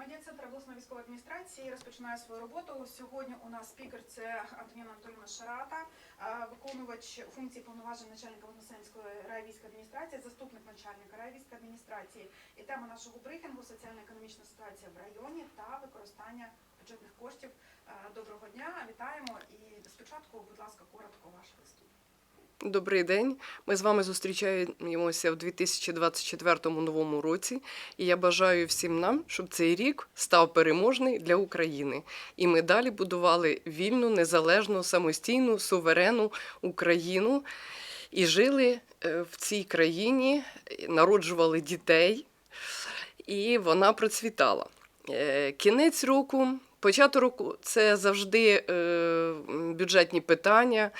Медіа-центр обласної військової адміністрації розпочинає свою роботу. Сьогодні у нас спікер це Антоніна Анатоліна Шарата, е, виконувач функції повноважень начальника Вознесенської райвійської адміністрації, заступник начальника райвійської адміністрації. І тема нашого брифінгу соціально-економічна ситуація в районі та використання бюджетних коштів. Е, Доброго дня, вітаємо. І спочатку, будь ласка, коротко ваш виступ. Добрий день. Ми з вами зустрічаємося в 2024 новому році, і я бажаю всім нам, щоб цей рік став переможний для України, і ми далі будували вільну, незалежну, самостійну, суверенну Україну і жили е, в цій країні, народжували дітей, і вона процвітала. Е, Кінець року. Початок року це завжди е, бюджетні питання,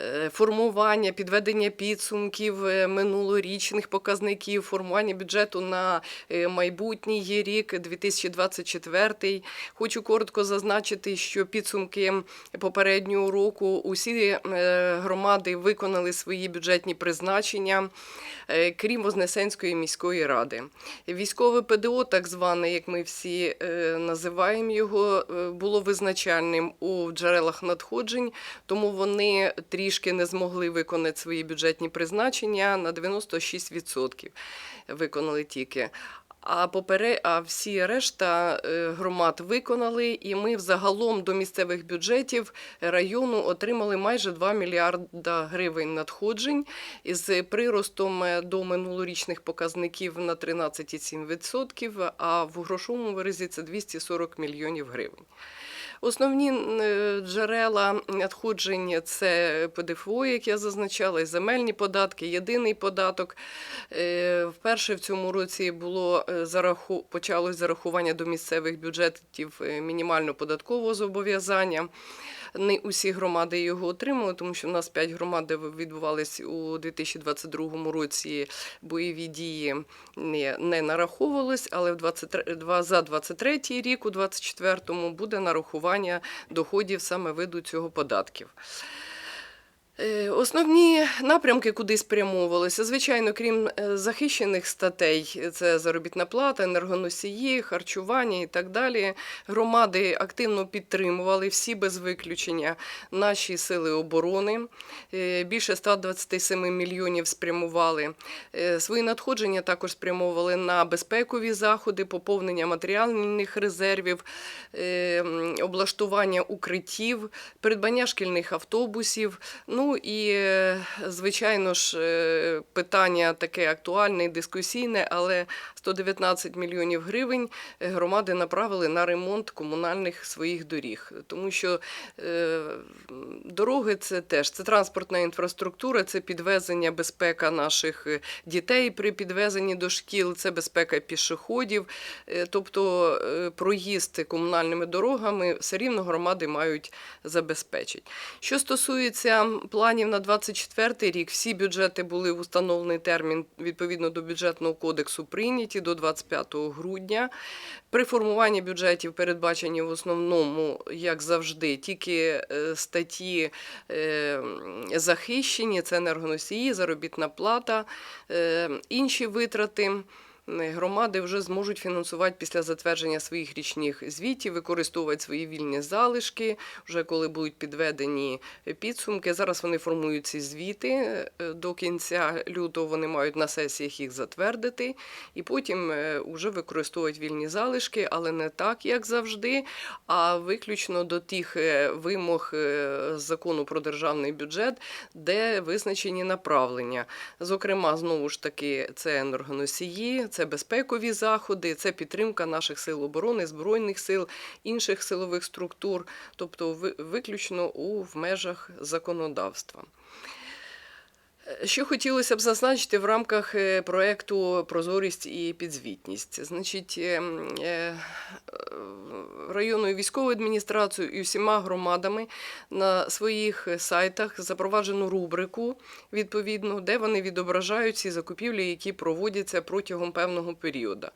е, формування, підведення підсумків е, минулорічних показників, формування бюджету на майбутній рік 2024. Хочу коротко зазначити, що підсумки попереднього року усі громади виконали свої бюджетні призначення, крім Вознесенської міської ради. Військове ПДО, так зване, як ми всі називаємо його, було визначальним у джерелах надходжень, тому вони трішки не змогли виконати свої бюджетні призначення на 96% виконали тільки. А попере, а всі решта е, громад виконали, і ми взагалом до місцевих бюджетів району отримали майже 2 мільярда гривень надходжень із приростом е, до минулорічних показників на 13,7%, а в грошовому виразі це 240 мільйонів гривень. Основні е, джерела надходження це ПДФО, як я зазначала, і земельні податки, єдиний податок. Е, Вперше в цьому році було е, зараху... почалось зарахування до місцевих бюджетів мінімально податкового зобов'язання. Не усі громади його отримали, тому що в нас 5 громад, де відбувались у 2022 році бойові дії, не, не нараховувались, але в 23, два- за 23 рік, у 24-му, буде нарахування доходів саме виду цього податків. Е, Основні напрямки, куди спрямовувалися, звичайно, крім е, захищених статей, це заробітна плата, енергоносії, харчування і так далі. Громади активно підтримували всі без виключення наші сили оборони. Е, Більше 127 мільйонів спрямували. Свої надходження також спрямовували на безпекові заходи, поповнення матеріальних резервів, облаштування укриттів, придбання шкільних автобусів. Ну і, е, звичайно ж, е, питання таке актуальне і дискусійне, але 119 мільйонів гривень громади направили на ремонт комунальних своїх доріг. Тому що е, дороги це теж це транспортна інфраструктура, це підвезення, безпека наших дітей при підвезенні до шкіл, це безпека пішоходів. Тобто проїзд комунальними дорогами все рівно громади мають забезпечити. Що стосується планів на 24 рік, всі бюджети були в установлений термін відповідно до бюджетного кодексу прийняті до 25 грудня. При формуванні бюджетів передбачені в основному, як завжди, тільки е, статті е, захищені, це енергоносії, заробітна плата, е, інші витрати. Громади вже зможуть фінансувати після затвердження своїх річних звітів, використовувати свої вільні залишки, вже коли будуть підведені підсумки. Зараз вони формують ці звіти. е, До кінця лютого вони мають на сесіях їх затвердити, і потім вже використовують вільні залишки, але не так, як завжди, а виключно до тих е, вимог е, закону про державний бюджет, де визначені направлення. Зокрема, знову ж таки, це енергоносії, це безпекові заходи, це підтримка наших сил оборони, збройних сил, інших силових структур, тобто ви- виключно у в межах законодавства. Що хотілося б зазначити в рамках е, проекту Прозорість і підзвітність. Значить, е, м, е, е, районною військовою адміністрацією і всіма громадами на своїх сайтах запроваджену рубрику, відповідно, де вони відображають ці закупівлі, які проводяться протягом певного періоду.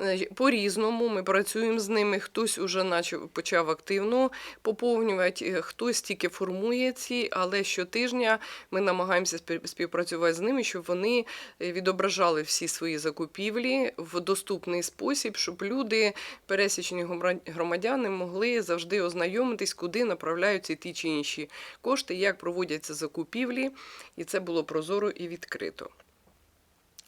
Е, По-різному ми працюємо з ними. Хтось уже начав почав активно поповнювати, е, хтось тільки формує ці, але щотижня ми намагаємося співпрацювати з ними, щоб вони е, відображали всі свої закупівлі в доступний спосіб, щоб люди, пересічні громадя- громадяни, могли завжди ознайомитись, куди направляються ті чи інші кошти, як проводяться закупівлі, і це було прозоро і відкрито.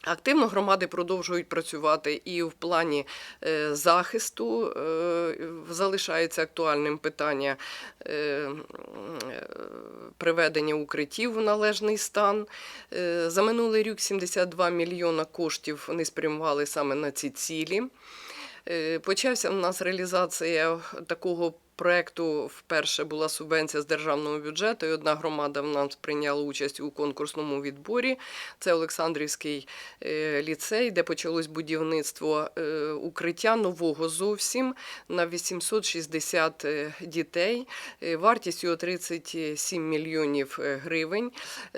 Активно громади продовжують працювати і в плані е, захисту е, залишається актуальним питання е, приведення укриттів в належний стан. За минулий рік 72 мільйона коштів вони спрямували саме на ці цілі. Е, Почався у нас реалізація такого проекту. Вперше була субвенція з державного бюджету, і одна громада в нас прийняла участь у конкурсному відборі. Це Олександрівський е, ліцей, де почалось будівництво е, укриття нового зовсім на 860 е, дітей. Вартість його 37 мільйонів гривень.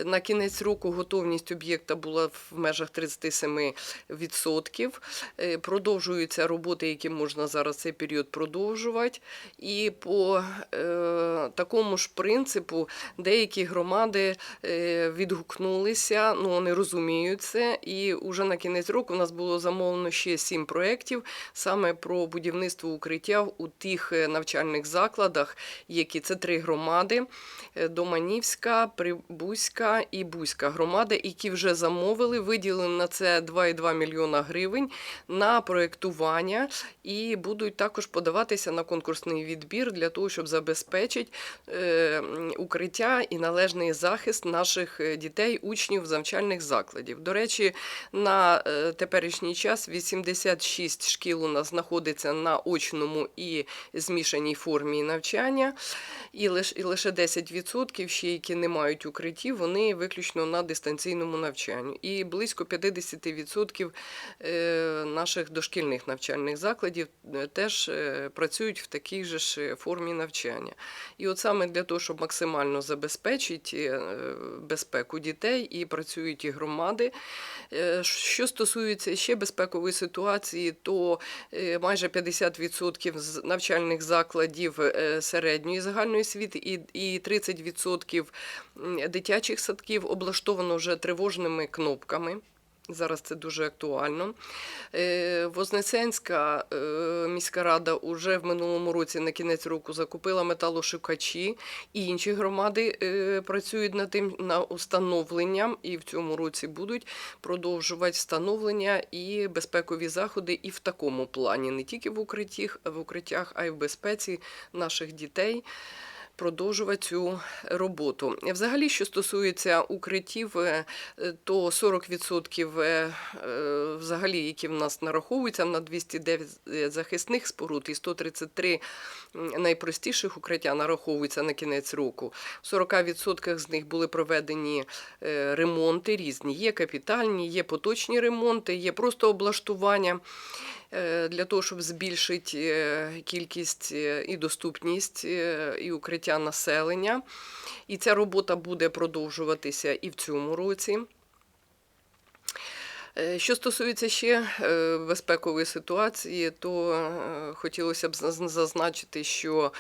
На кінець року готовність об'єкта була в межах 37%. Е, Продовжуються роботи, які можна зараз цей період продовжувати. І по е, такому ж принципу деякі громади е, відгукнулися, ну вони розуміють це. І вже на кінець року у нас було замовлено ще сім проєктів саме про будівництво укриття у тих е, навчальних закладах, які це три громади: Доманівська, Прибузька і Бузька громади, які вже замовили, виділили на це 2,2 мільйона гривень на проєктування і будуть також подаватися на конкурсний відбір для того, щоб забезпечити е, укриття і належний захист наших е, дітей, учнів з навчальних закладів. До речі, на е, теперішній час 86 шкіл у нас знаходиться на очному і змішаній формі навчання, і лише, і лише 10% ще, які не мають укриттів, вони виключно на дистанційному навчанні. І близько 50% е, наших дошкільних навчальних закладів теж працюють в такій же ж е, формі навчання. І от саме для того, щоб максимально забезпечити е, безпеку дітей, і працюють і громади. Е, Що стосується ще безпекової ситуації, то майже 50% з навчальних закладів середньої загальної освіти і 30% дитячих садків облаштовано вже тривожними кнопками. Зараз це дуже актуально. Е, Вознесенська е, міська рада уже в минулому році на кінець року закупила металошукачі, і інші громади е, працюють над тим на установленням, і в цьому році будуть продовжувати встановлення і безпекові заходи і в такому плані, не тільки в укриттях, в укриттях, а й в безпеці наших дітей продовжувати цю роботу. Взагалі, що стосується укриттів, е, то 40% е, е, взагалі, які в нас нараховуються на 209 захисних споруд і 133 найпростіших укриття нараховуються на кінець року. В 40% з них були проведені ремонти різні. Є капітальні, є поточні ремонти, є просто облаштування для того, щоб збільшити е, кількість е, і доступність е, і укриття населення. І ця робота буде продовжуватися і в цьому році. Е, Що стосується ще е, безпекової ситуації, то е, хотілося б заз- зазначити, що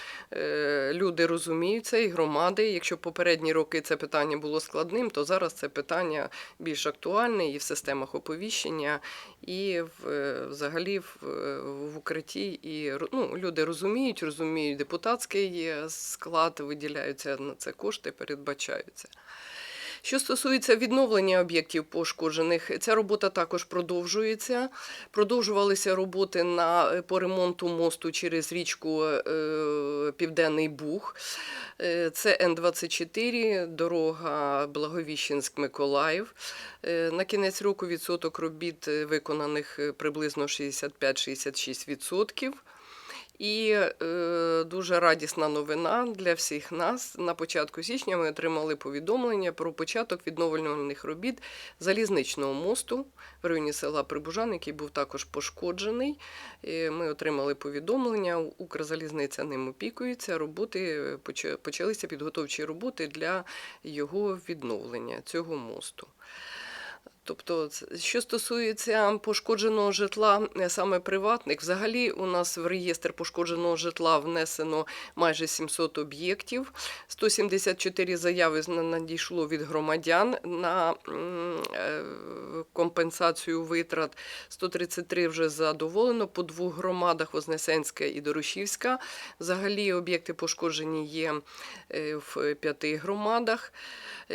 люди розуміють це і громади. Якщо попередні роки це питання було складним, то зараз це питання більш актуальне і в системах оповіщення, і взагалі в, укритті. І ну, люди розуміють, розуміють депутатський склад, виділяються на це кошти, передбачаються. Що стосується відновлення об'єктів пошкоджених, ця робота також продовжується. Продовжувалися роботи на, е, по ремонту мосту через річку е, Південний Буг. Е, Це Н-24, дорога Благовіщенськ-Миколаїв. На кінець року відсоток робіт виконаних приблизно 65-66%. І е, дуже радісна новина для всіх нас. На початку січня ми отримали повідомлення про початок відновлювальних робіт залізничного мосту в районі села Прибужан, який був також пошкоджений. Ми отримали повідомлення. Укрзалізниця ним опікується. Роботи почалися підготовчі роботи для його відновлення цього мосту. Тобто, що стосується пошкодженого житла, е, саме приватних, взагалі у нас в реєстр пошкодженого житла внесено майже 700 об'єктів. 174 заяви надійшло від громадян на е, компенсацію витрат. 133 вже задоволено по двох громадах Вознесенська і Дорошівська. Взагалі об'єкти пошкоджені є е, в п'яти громадах.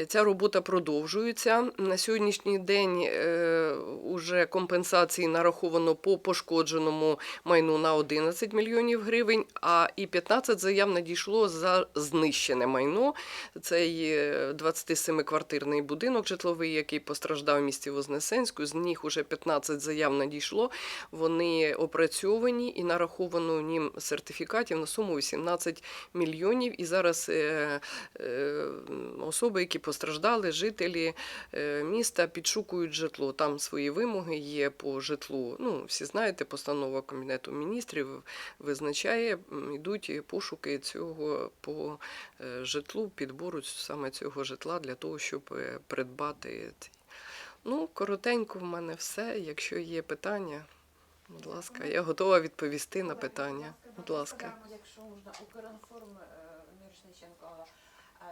Ця робота продовжується. На сьогоднішній день е, уже компенсації нараховано по пошкодженому майну на 11 мільйонів гривень, а і 15 заяв надійшло за знищене майно. Це є 27-квартирний будинок житловий, який постраждав в місті Вознесенську. З них уже 15 заяв надійшло. Вони опрацьовані і нараховано ним сертифікатів на суму 18 мільйонів. І зараз е, е, особи, які постраждали, жителі е, міста підшукують житло. Там свої вимоги є по житлу. Ну, всі знаєте, постанова Кабінету міністрів визначає, йдуть пошуки цього по е, житлу, підбору саме цього житла для того, щоб е, придбати. Ну, коротенько в мене все. Якщо є питання, будь ласка, я готова відповісти на питання. Будь ласка. Якщо можна, Укрінформ е, Мірошниченко.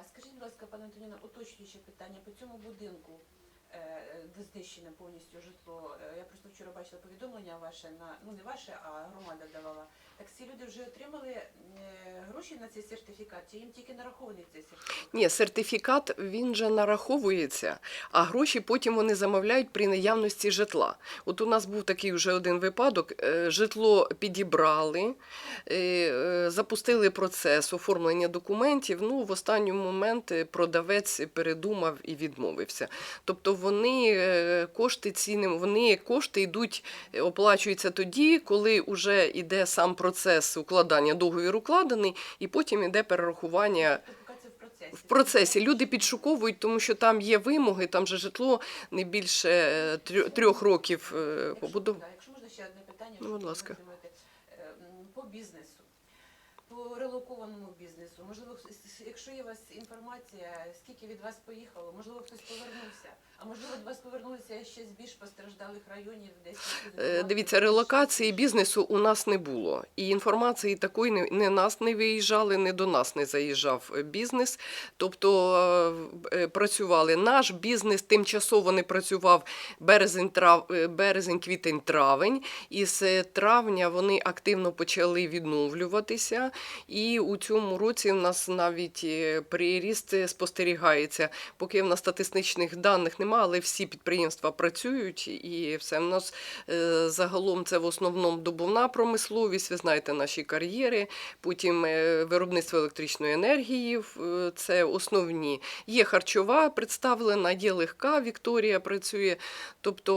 Скажіть, будь ласка, пане Антоніна, уточнююче питання по цьому будинку, е, де знищене повністю житло. Е, Я просто вчора бачила повідомлення ваше на ну не ваше, а громада давала. Так ці люди вже отримали е, гроші на цей сертифікат, чи їм тільки нарахований цей сертифікат? Ні, сертифікат він же нараховується, а гроші потім вони замовляють при наявності житла. От у нас був такий вже один випадок: е, житло підібрали, е, е, запустили процес оформлення документів. Ну, в останній момент е, продавець передумав і відмовився. Тобто вони е, кошти цінним, вони кошти йдуть, е, оплачуються тоді, коли вже йде сам процес укладання, договір укладений, і потім йде перерахування Тобто в процесі. люди підшуковують, тому що там є вимоги, там же житло не більше е, трьох- років Якщо, побудови. якщо можна ще одне питання, Ну, будь ласка. підтримуєте. Е, м, по бізнесу. По релокованому бізнесу, можливо, якщо є у вас інформація, скільки від вас поїхало, можливо, хтось повернувся, а можливо, від вас повернулися ще з більш постраждалих районів, десь Е, Дивіться, релокації бізнесу у нас не було. І інформації такої не, не нас не виїжджали, не до нас не заїжджав бізнес. Тобто е, працювали наш бізнес, тимчасово не працював березень, трав, е, березень, квітень, травень. І з травня вони активно почали відновлюватися. І у цьому році в нас навіть е, приріст спостерігається. Поки в нас статистичних даних немає, але всі підприємства працюють і все. В нас е, загалом це в основному добувна промисловість, ви знаєте, наші кар'єри, потім е, виробництво електричної енергії, це основні. Є харчова представлена, є легка, Вікторія працює. Тобто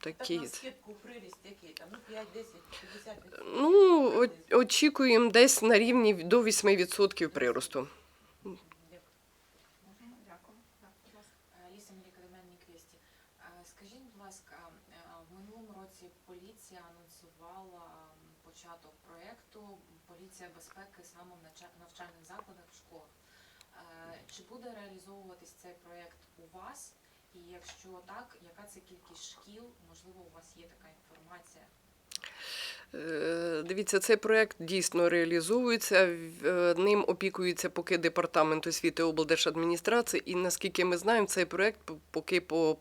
Так такі. на скидку приріст який там, ну 5, 10, 50 Ну, очікуємо десь на рівні до 8% приросту. Так. Е, Ліса Меліка Деменний Е, Скажіть, будь ласка, е, в минулому році поліція анонсувала початок проєкту Поліція безпеки саме в навчальних закладах в школах. Чи буде реалізовуватись цей проєкт у вас? І якщо так, яка це кількість шкіл? Можливо, у вас є така інформація? Е, Дивіться, цей проект дійсно реалізовується. Е, Ним опікується поки департамент освіти облдержадміністрації. І наскільки ми знаємо, цей проект поки по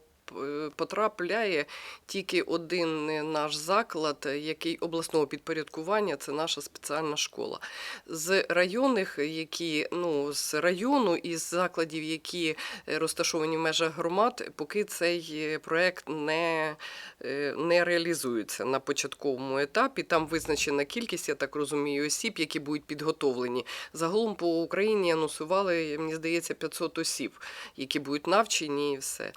потрапляє тільки один е, наш заклад, е, який обласного підпорядкування, це наша спеціальна школа. З районних, які ну з району і з закладів, які е, розташовані в межах громад, поки цей е, проект не е, не реалізується на початковому етапі. Там визначена кількість, я так розумію, осіб, які будуть підготовлені. Загалом по Україні анонсували, мені здається, 500 осіб, які будуть навчені і все.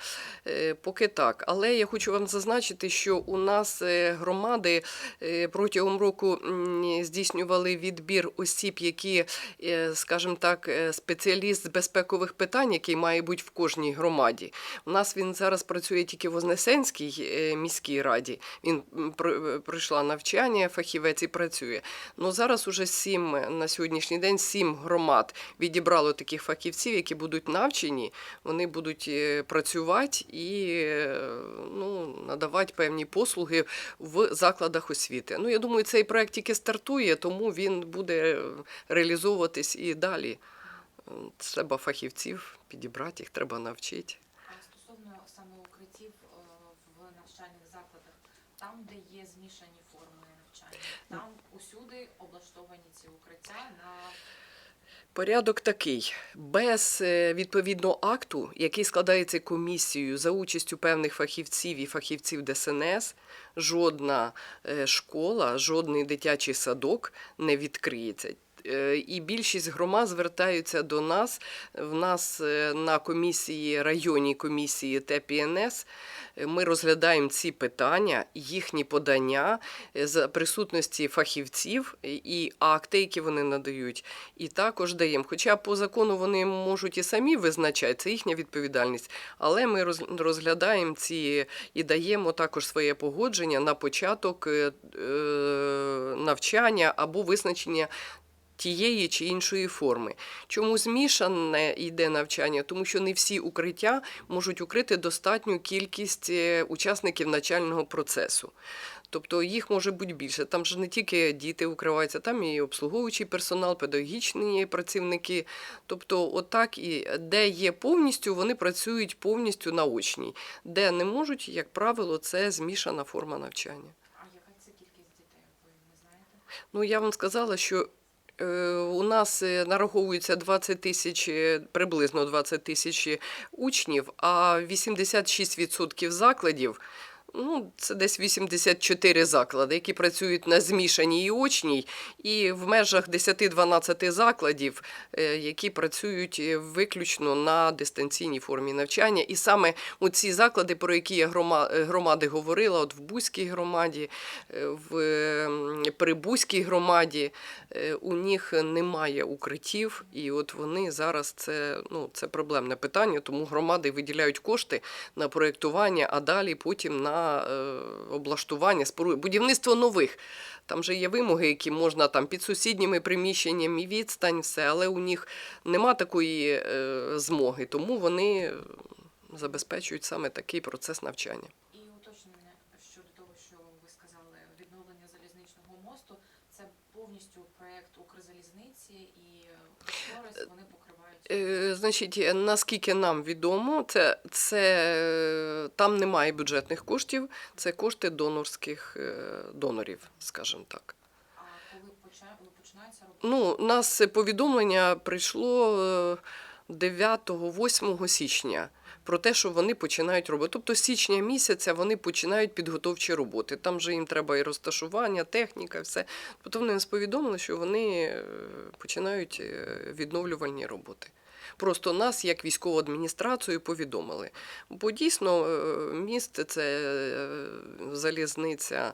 Поки так. Але я хочу вам зазначити, що у нас е, громади е, протягом року здійснювали відбір осіб, які, е, скажімо так, спеціаліст з безпекових питань, який має бути в кожній громаді. У нас він зараз працює тільки в Вознесенській міській раді. Він пройшла навчання, фахівець і працює. Ну зараз уже сім на сьогоднішній день сім громад відібрало таких фахівців, які будуть навчені, вони будуть працювати і ну, надавати певні послуги в закладах освіти. Ну я думаю, цей проект тільки стартує, тому він буде реалізовуватись і далі. Треба фахівців підібрати, їх треба навчити. А стосовно саме укриттів е, в навчальних закладах, там, де є змішані форми навчання, там усюди облаштовані ці укриття на Порядок такий: без е, відповідного акту, який складається комісією за участю певних фахівців і фахівців ДСНС, жодна е, школа, жодний дитячий садок не відкриється. Е, І більшість громад звертаються до нас. В нас е, на комісії, районній комісії ТПНС е, ми розглядаємо ці питання, їхні подання за присутності фахівців і- акти, які вони надають, і також даємо. Хоча по закону вони можуть і самі визначати, це їхня відповідальність, але ми розглядаємо ці і даємо також своє погодження на початок навчання або визначення. Тієї чи іншої форми. Чому змішане йде навчання? Тому що не всі укриття можуть укрити достатню кількість е, учасників навчального процесу. Тобто їх може бути більше. Там ж не тільки діти укриваються, там і обслуговуючий персонал, педагогічні працівники. Тобто, отак і де є повністю, вони працюють повністю на очній. Де не можуть, як правило, це змішана форма навчання. а яка це кількість дітей? Ви не знаєте? Ну, я вам сказала, що у нас е, нараховується 20 тисяч, е, приблизно 20 тисяч учнів, а 86% закладів. Ну, це десь 84 заклади, які працюють на змішаній і очній, і в межах 10-12 закладів, е, які працюють е, виключно на дистанційній формі навчання. І саме у ці заклади, про які я е, громади говорила, от в Бузькій громаді, в Прибузькій громаді, у них немає укриттів, і от вони зараз це, ну, це проблемне питання, тому громади виділяють кошти на проєктування, а далі потім на е, облаштування споруд, будівництво нових. Там же є вимоги, які можна там під сусідніми приміщеннями, відстань, все, але у них нема такої е, змоги, тому вони забезпечують саме такий процес навчання. І уточнення щодо того, що ви сказали, відновлення залізничного мосту, це повністю проєкт Укрзалізниці і кошторис вони покривають. Е, Значить, е, наскільки нам відомо, це, це е, там немає бюджетних коштів, це кошти донорських е, донорів, скажімо так. А коли поча- починається робота? Ну, нас повідомлення прийшло е, 9-8 січня про те, що вони починають роботу. Тобто з січня місяця вони починають підготовчі роботи. Там же їм треба і розташування, техніка, все. Тобто вони нас повідомили, що вони починають відновлювальні роботи. Просто нас, як військову адміністрацію, повідомили. Бо дійсно е, міст це е, залізниця,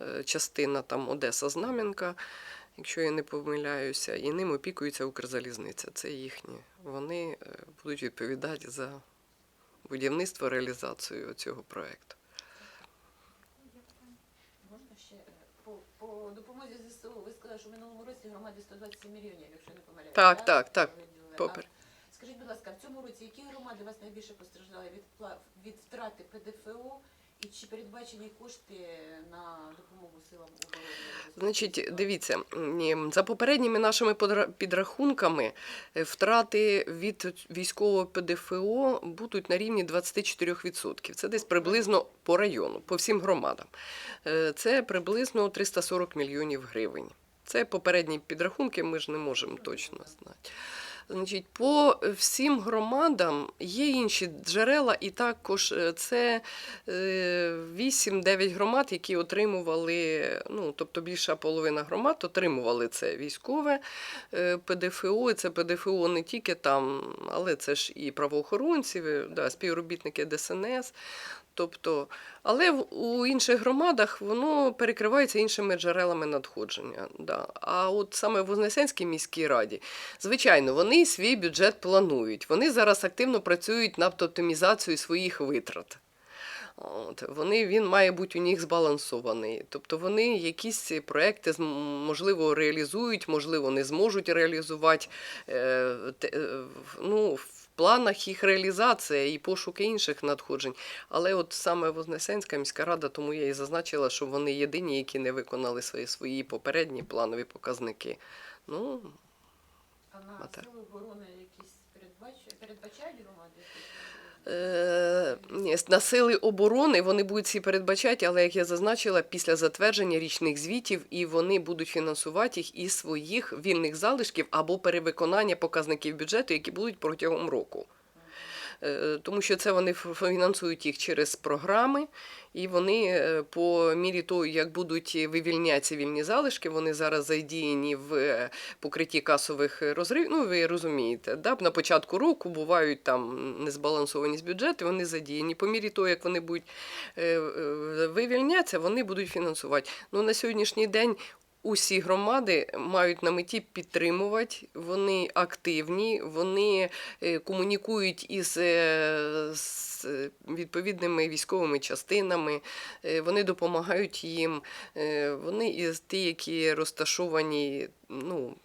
е, частина там Одеса Знам'янка, якщо я не помиляюся, і ним опікується Укрзалізниця. Це їхні. Вони будуть відповідати за будівництво, реалізацію цього проєкту. Можна ще по, по допомозі ЗСУ. Ви сказали, що в минулому році громаді 127 мільйонів, якщо не помиляюсь. Так, так, так. Попер. Скажіть, будь ласка, в цьому році які громади вас найбільше постраждали від, пла- від втрати ПДФО і чи передбачені кошти на допомогу силам оборони? Значить, дивіться, м, за попередніми нашими подра- підрахунками, е, втрати від військового ПДФО будуть на рівні 24%. Це десь приблизно по району, по всім громадам. Е, Це приблизно 340 мільйонів гривень. Це попередні підрахунки, ми ж не можемо точно знати. Значить, по всім громадам є інші джерела, і також е, це е, 8-9 громад, які отримували, ну, тобто більша половина громад отримували це військове е, ПДФО. І це ПДФО не тільки там, але це ж і правоохоронці, е, да, співробітники ДСНС. Тобто, але у інших громадах воно перекривається іншими джерелами надходження. Да. А от саме в Вознесенській міській раді, звичайно, вони свій бюджет планують. Вони зараз активно працюють над оптимізацією своїх витрат. От, вони, він має бути у них збалансований. Тобто вони якісь проекти можливо реалізують, можливо, не зможуть реалізувати. Е, те- е, ну, планах їх реалізація і пошуки інших надходжень. Але от саме Вознесенська міська рада, тому я і зазначила, що вони єдині, які не виконали свої, свої попередні планові показники. Ну, А на сили оборони якісь передбачають громади? Е, на сили оборони вони будуть всі передбачати, але як я зазначила, після затвердження річних звітів, і вони будуть фінансувати їх із своїх вільних залишків або перевиконання показників бюджету, які будуть протягом року. Е, Тому що це вони фінансують їх через програми, і вони е, по мірі того, як будуть вивільнятися вільні залишки, вони зараз задіяні в е, покритті касових розривів. Ну, ви розумієте, да? на початку року бувають там незбалансованість бюджету, вони задіяні. По мірі того, як вони будуть вивільнятися, вони будуть фінансувати. Ну, на сьогоднішній день усі громади мають на меті підтримувати, вони активні, вони е, комунікують із е, відповідними військовими частинами, е, вони допомагають їм. Вони із ті, які розташовані ну,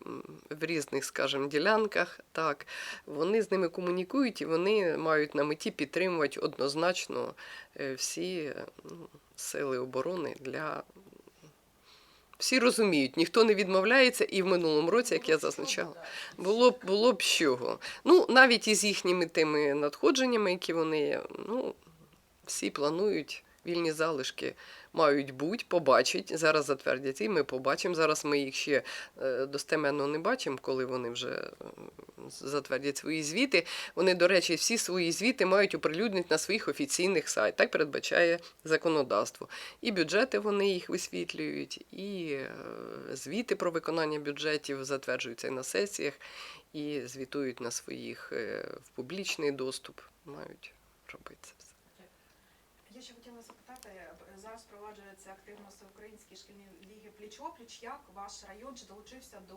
в різних, скажімо, ділянках, так, вони з ними комунікують і вони мають на меті підтримувати однозначно всі ну, сили оборони для. Всі розуміють, ніхто не відмовляється, і в минулому році, як я зазначала, було б було б чого. Ну, навіть із їхніми тими надходженнями, які вони, ну, всі планують, вільні залишки мають бути, побачить. Зараз затвердять і ми побачимо. Зараз ми їх ще е, достеменно не бачимо, коли вони вже е, затвердять свої звіти. Вони, до речі, всі свої звіти мають оприлюднити на своїх офіційних сайтах. Так передбачає законодавство. І бюджети вони їх висвітлюють, і е, звіти про виконання бюджетів затверджуються на сесіях, і звітують на своїх в публічний доступ. Мають робити це все. Я ще хотіла запитати, б- зараз впроваджується активно всеукраїнські шкільні ліги пліч-опліч. Як ваш район чи долучився до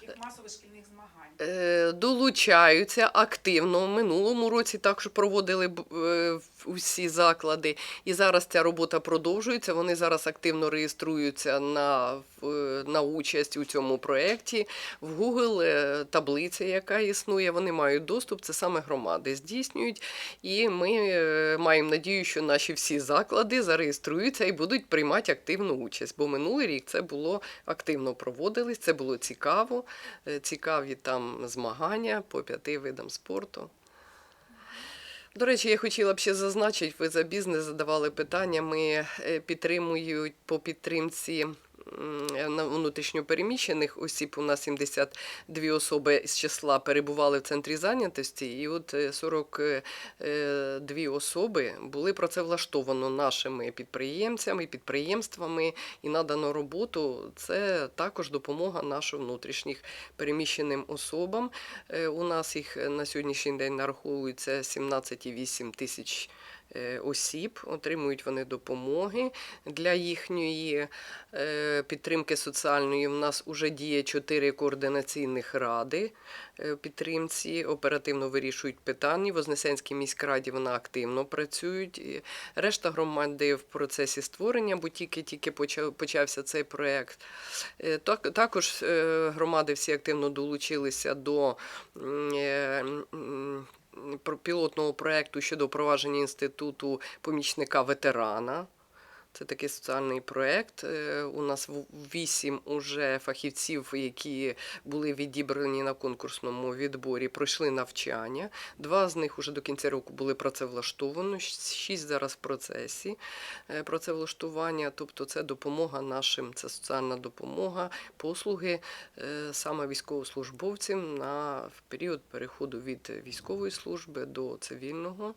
таких масових шкільних змагань? Е, долучаються активно. Минулому році також проводили е, усі заклади. І зараз ця робота продовжується. Вони зараз активно реєструються на, на участь у цьому проєкті. В Google е, таблиця, яка існує, вони мають доступ, це саме громади здійснюють. І ми маємо надію, що наші всі заклади зареєструються і будуть приймати активну участь. Бо минулий рік це було активно проводились, це було цікаво. Е, Цікаві там змагання по п'яти видам спорту. До речі, я хотіла б ще зазначити, ви за бізнес задавали питання. Ми е, підтримують по підтримці внутрішньопереміщених осіб. У нас 72 особи з числа перебували в центрі зайнятості, і от е, 42 особи були працевлаштовано нашими підприємцями, підприємствами і надано роботу. Це також допомога нашим внутрішніх переміщеним особам. Е, У нас їх е, на сьогоднішній день нараховується 17,8 тисяч е, осіб. Отримують вони допомоги для їхньої е, підтримки соціальної. У нас вже діє чотири координаційних ради е, підтримці, оперативно вирішують питання. В Вознесенській міськраді вона активно працюють. Решта громади в процесі створення, бо тільки-тільки почався цей проєкт. Е, Також е, громади всі активно долучилися до е, пілотного проєкту щодо впровадження інституту помічника ветерана. Це такий соціальний проєкт. Е, У нас вісім уже фахівців, які були відібрані на конкурсному відборі, пройшли навчання. Два з них уже до кінця року були працевлаштовані, шість зараз в процесі е, працевлаштування. Тобто це допомога нашим, це соціальна допомога, послуги е, саме військовослужбовцям на період переходу від військової служби до цивільного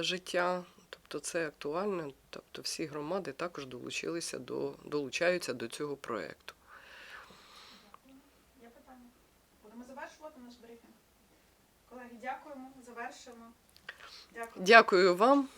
життя. Тобто це актуально. Тобто всі громади також долучилися до долучаються до цього проєкту. Є питання? Будемо завершувати наш брифінг. Колеги, дякуємо, завершимо. Дякую. Дякую вам.